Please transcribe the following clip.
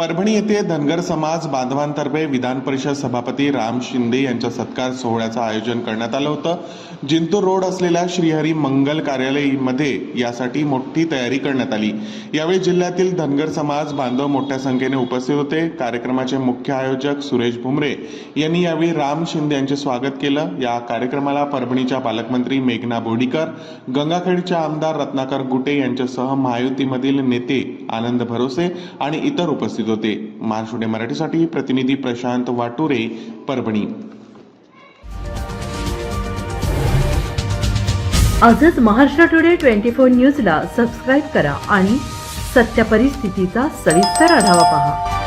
परभणी येथे धनगर समाज बांधवांतर्फे विधान परिषद सभापती राम शिंदे यांच्या सत्कार सोहळ्याचं आयोजन करण्यात आलं होतं. जिंतूर रोड असलेल्या श्रीहरी मंगल कार्यालयामध्ये यासाठी मोठी तयारी करण्यात आली. यावेळी जिल्ह्यातील धनगर समाज बांधव मोठ्या संख्येने उपस्थित होते. कार्यक्रमाचे मुख्य आयोजक सुरेश भुमरे यांनी यावेळी राम शिंदे यांचे स्वागत केलं. या कार्यक्रमाला परभणीच्या पालकमंत्री मेघना बोर्डीकर गंगाखेडच्या आमदार रत्नाकर गुटे यांच्यासह महायुतीमधील नेते आनंद भरोसे आणि इतर उपस्थित होते. महाराष्ट्र मराठीसाठी प्रतिनिधी प्रशांत वाटुरे परभणी. आजच महाराष्ट्र टुडे ट्वेंटी फोर न्यूजला सबस्क्राईब करा आणि सत्य परिस्थितीचा सविस्तर आढावा पहा.